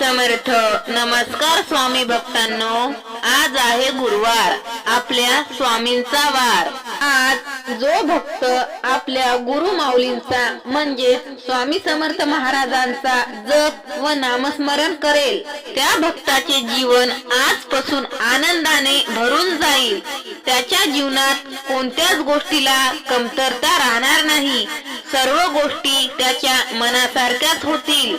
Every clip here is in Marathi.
समर्थ. नमस्कार स्वामी भक्तांनो. आज आहे गुरुवार आपल्या स्वामींचा वार. आज जो भक्त आपल्या गुरु माऊलींचा म्हणजे स्वामी समर्थ महाराजांचा जप व नामस्मरण करेल त्या भक्ताचे जीवन आजपासून आनंदाने भरून जाईल. त्याच्या जीवनात कोणत्याच गोष्टीला कमतरता राहणार नाही. सर्व गोष्टी त्याच्या मनासारख्याच होतील.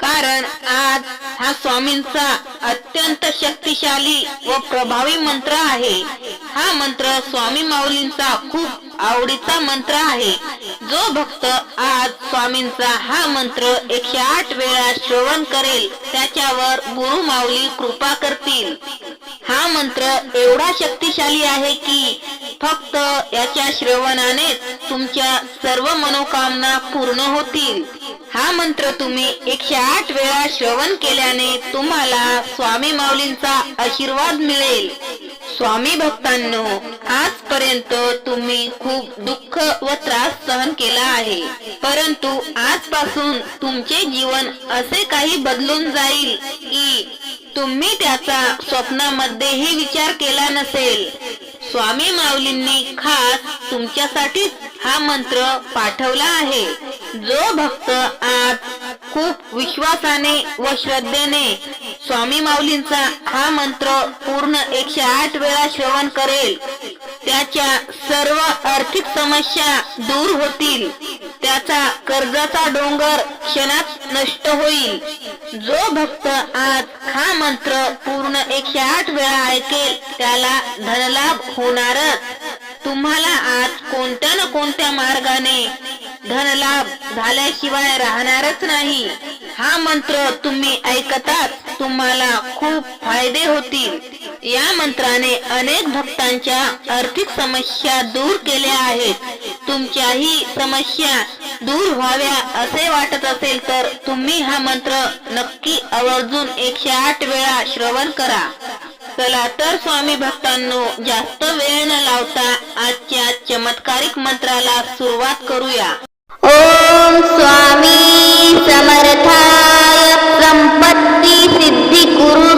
कारण आज हा स्वामींचा अत्यंत शक्तिशाली व प्रभावी मंत्र आहे. हा मंत्र स्वामी माऊलींचा खूप आवडीचा मंत्र आहे. जो भक्त आज स्वामींचा हा मंत्र एकशे आठ वेळा श्रवण करेल त्याच्यावर गुरु माऊली कृपा करतील. हा मंत्र एवढा शक्तिशाली आहे की फक्त याच्या श्रवणानेच तुमच्या सर्व मनोकामना पूर्ण होतील. हा मंत्र तुम्ही एकशे आठ वेळा श्रवण केल्याने तुम्हाला स्वामी माऊलींचा आशीर्वाद मिळेल. स्वामी भक्तांनो आजपर्यंत तुम्ही खूप दुःख व त्रास सहन केला आहे. परंतु आजपासून तुमचे जीवन असे काही बदलून जाईल की तुम्ही त्याचा स्वप्नामध्येही विचार केला नसेल. स्वामी माऊलींनी खास तुमच्यासाठीच हा मंत्र पाठवला आहे. जो भक्त आज खूप विश्वासाने व श्रद्धेने स्वामी माऊलींचा हा मंत्र पूर्ण एकशे आठ वेळा श्रवण करेल. त्याच्या सर्व आर्थिक समस्या दूर होतील. त्याचा कर्जाचा डोंगर क्षणात नष्ट होईल. जो भक्त आज हा मंत्र पूर्ण एकशे आठ वेळा ऐकेल त्याला धनलाभ होणारच. तुम्हाला आज कोणत्या ना कोणत्या मार्गाने धनलाभ झाल्याशिवाय राहणारच नाही. हा मंत्र तुम्ही ऐकताच तुम्हाला खूप फायदे होतील. या मंत्राने अनेक भक्तांच्या आर्थिक समस्या दूर केल्या आहेत. तुमच्याही समस्या दूर व्हाव्या असे वाटत असेल तर तुम्ही हा मंत्र नक्की आवर्जून एकशे आठ वेळा श्रवण करा. चला तर स्वामी भक्तांनो जास्त वेळ न लावता आजच्या चमत्कारिक मंत्राला सुरुवात करूया. ओम स्वामी समर्थाय संपत्ती सिद्धी गुरु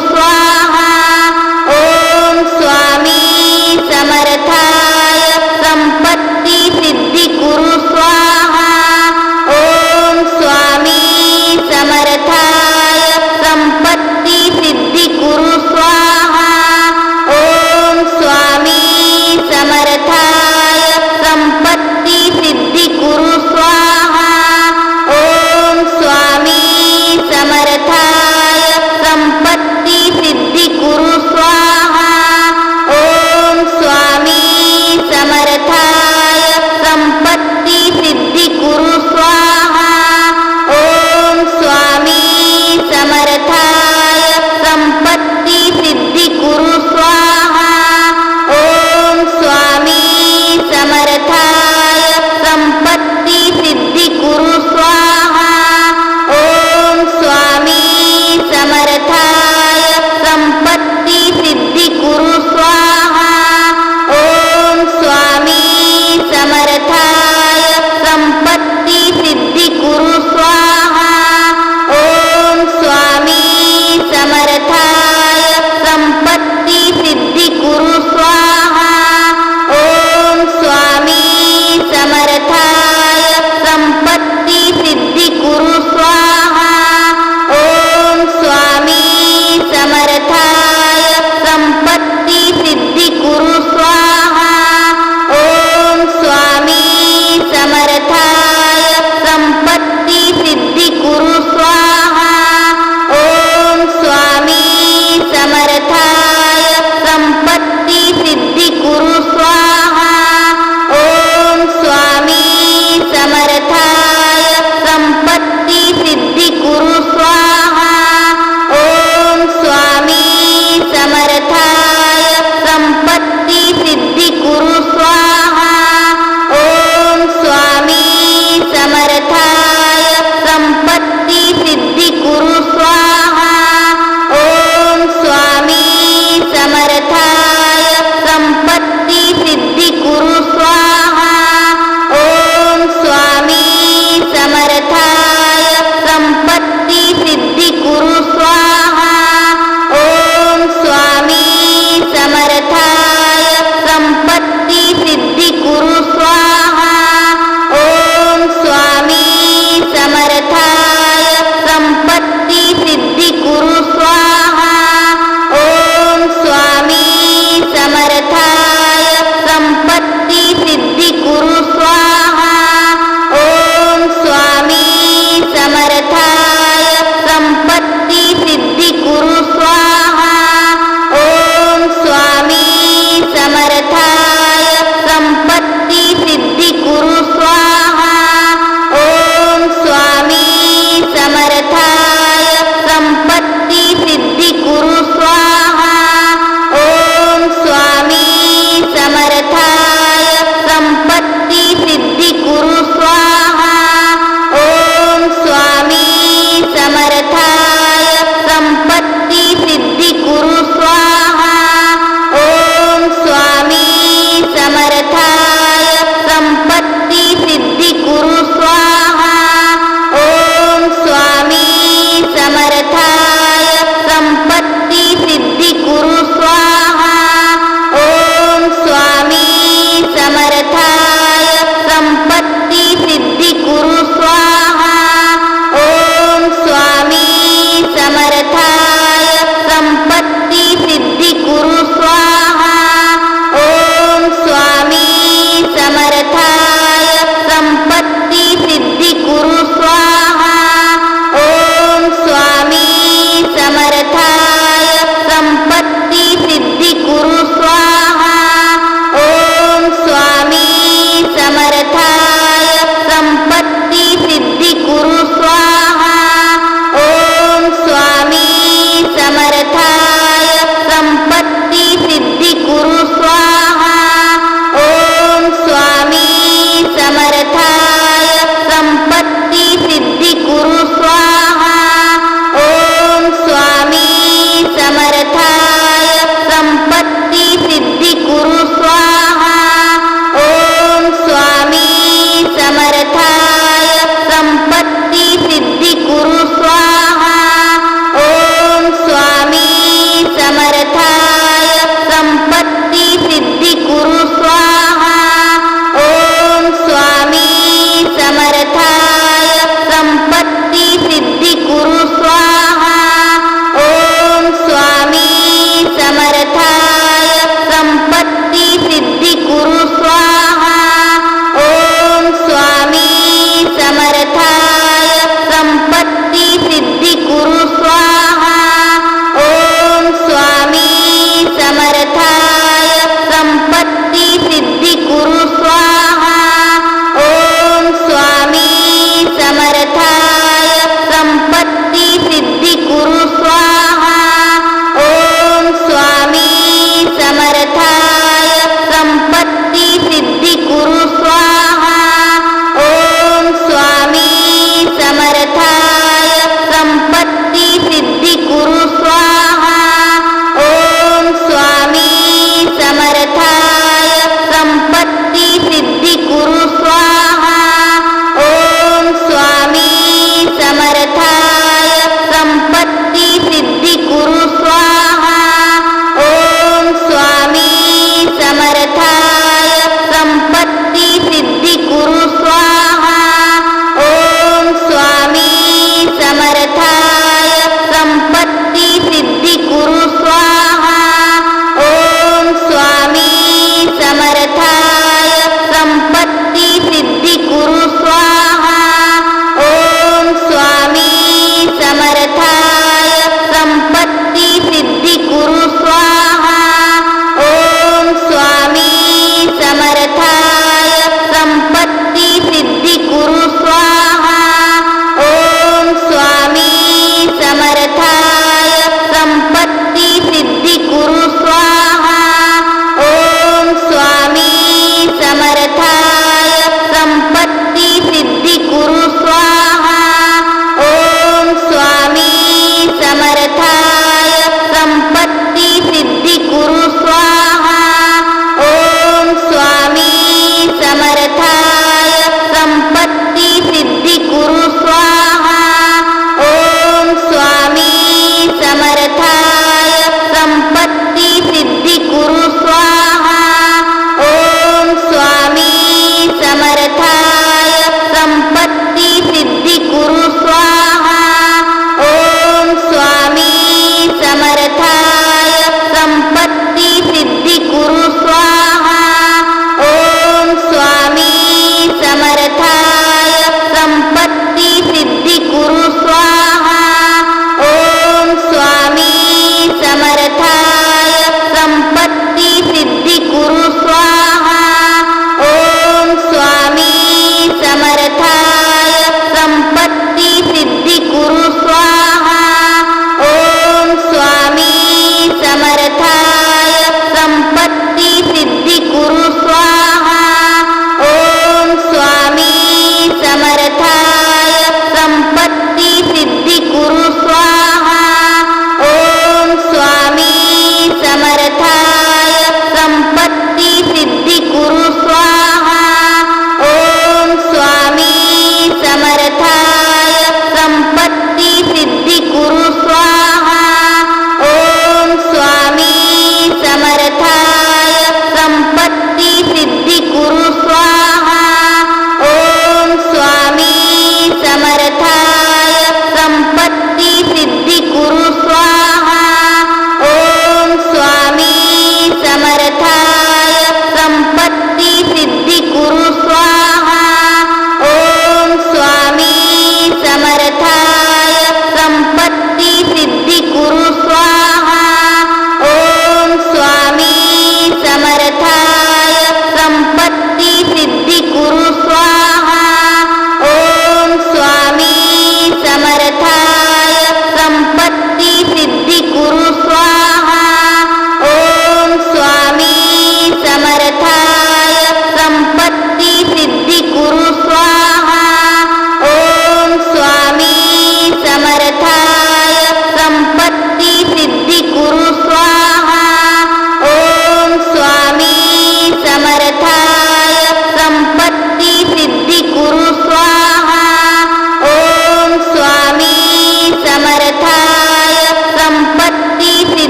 para